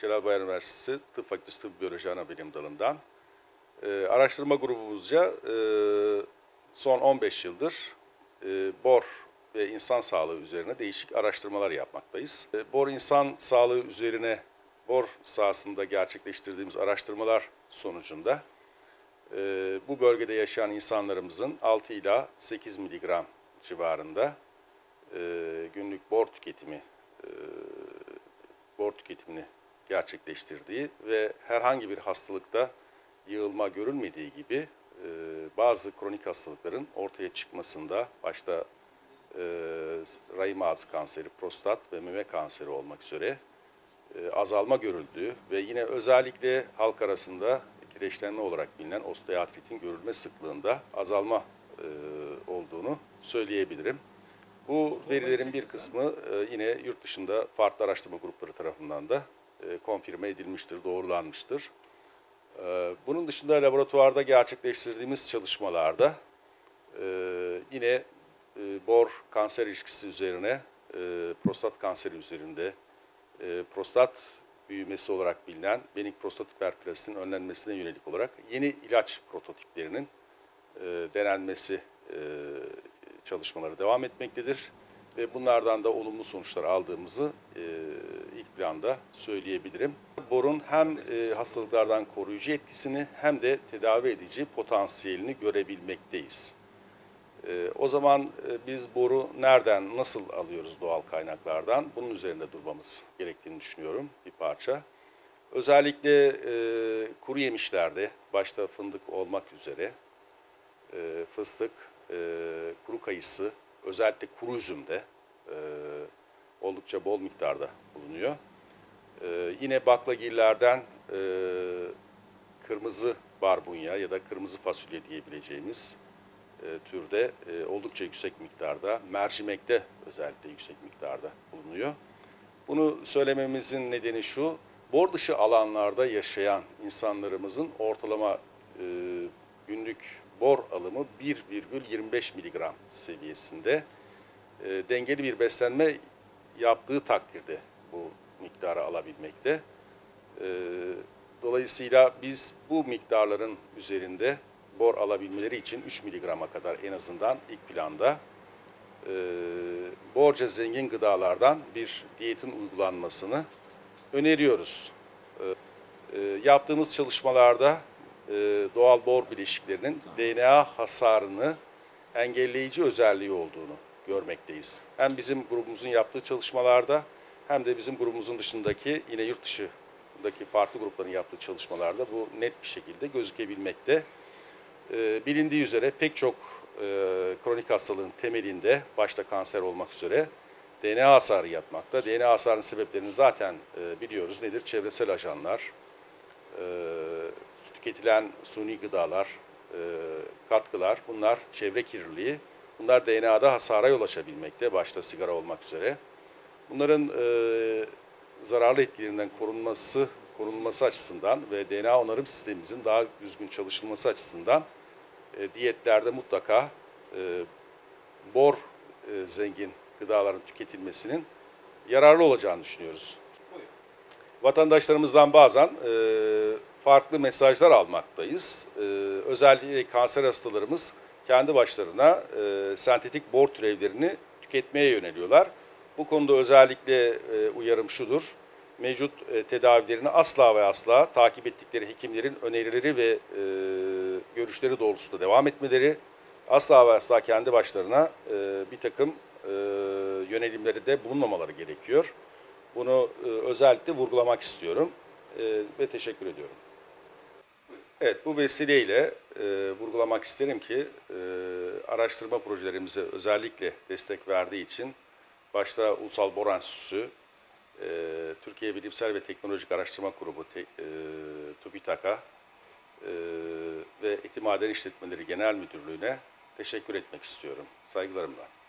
Celal Bayar Üniversitesi Tıp Fakültesi Tıp Biyoloji Anabilim Dalı'ndan. Ee, araştırma grubumuzca e, son 15 yıldır e, bor ve insan sağlığı üzerine değişik araştırmalar yapmaktayız. E, bor insan sağlığı üzerine bor sahasında gerçekleştirdiğimiz araştırmalar sonucunda e, bu bölgede yaşayan insanlarımızın 6 ila 8 miligram civarında e, günlük bor tüketimi e, gerçekleştirdiği ve herhangi bir hastalıkta yığılma görülmediği gibi e, bazı kronik hastalıkların ortaya çıkmasında başta e, rahim ağzı kanseri, prostat ve meme kanseri olmak üzere e, azalma görüldüğü ve yine özellikle halk arasında kireçlenme olarak bilinen osteoartritin görülme sıklığında azalma e, olduğunu söyleyebilirim. Bu verilerin bir kısmı e, yine yurt dışında farklı araştırma grupları tarafından da e, konfirme edilmiştir, doğrulanmıştır. E, Bunun dışında laboratuvarda gerçekleştirdiğimiz çalışmalarda e, yine bor kanser ilişkisi üzerine, prostat kanseri üzerinde, prostat büyümesi olarak bilinen benik prostat hiperplasinin önlenmesine yönelik olarak yeni ilaç prototiplerinin denenmesi çalışmaları devam etmektedir. Ve bunlardan da olumlu sonuçlar aldığımızı e, planda söyleyebilirim. Borun hem e, hastalıklardan koruyucu etkisini hem de tedavi edici potansiyelini görebilmekteyiz. E, o zaman e, biz boru nereden, nasıl alıyoruz doğal kaynaklardan? Bunun üzerinde durmamız gerektiğini düşünüyorum bir parça. Özellikle kuru yemişlerde, başta fındık olmak üzere, fıstık, kuru kayısı, özellikle kuru üzümde oldukça bol miktarda bulunuyor. E, yine baklagillerden e, kırmızı barbunya ya da kırmızı fasulye diyebileceğimiz e, türde e, oldukça yüksek miktarda, mercimekte özellikle yüksek miktarda bulunuyor. Bunu söylememizin nedeni şu, bor dışı alanlarda yaşayan insanlarımızın ortalama e, günlük bor alımı 1,25 miligram seviyesinde. E, dengeli bir beslenme yaptığı takdirde bu miktarı alabilmekte. E, dolayısıyla biz bu miktarların üzerinde bor alabilmeleri için 3 miligrama kadar en azından ilk planda e, borca zengin gıdalardan bir diyetin uygulanmasını öneriyoruz. E, e, yaptığımız çalışmalarda e, doğal bor bileşiklerinin DNA hasarını engelleyici özelliği olduğunu görmekteyiz. Hem bizim grubumuzun yaptığı çalışmalarda hem de bizim grubumuzun dışındaki yine yurt dışındaki farklı grupların yaptığı çalışmalarda bu net bir şekilde gözükebilmekte. E, bilindiği üzere pek çok e, kronik hastalığın temelinde başta kanser olmak üzere DNA hasarı yatmakta. DNA hasarının sebeplerini zaten e, biliyoruz. Nedir? Çevresel ajanlar, e, tüketilen suni gıdalar, katkılar, bunlar çevre kirliliği. Bunlar DNA'da hasara yol açabilmekte, başta sigara olmak üzere. Bunların e, zararlı etkilerinden korunması korunması açısından ve DNA onarım sistemimizin daha düzgün çalışılması açısından e, diyetlerde mutlaka e, bor e, zengin gıdaların tüketilmesinin yararlı olacağını düşünüyoruz. Vatandaşlarımızdan bazen e, farklı mesajlar almaktayız. E, özellikle kanser hastalarımız kendi başlarına e, sentetik bor türevlerini tüketmeye yöneliyorlar. Bu konuda özellikle e, uyarım şudur. Mevcut e, tedavilerini asla ve asla takip ettikleri hekimlerin önerileri ve e, görüşleri doğrultusunda devam etmeleri, asla ve asla kendi başlarına e, bir takım e, yönelimleri de bulunmamaları gerekiyor. Bunu e, özellikle vurgulamak istiyorum e, ve teşekkür ediyorum. Evet, bu vesileyle e, vurgulamak isterim ki e, araştırma projelerimize özellikle destek verdiği için başta Ulusal Bor Enstitüsü, e, Türkiye Bilimsel ve Teknolojik Araştırma Grubu te, e, TÜBİTAK'a e, ve Eti Maden İşletmeleri Genel Müdürlüğü'ne teşekkür etmek istiyorum. Saygılarımla.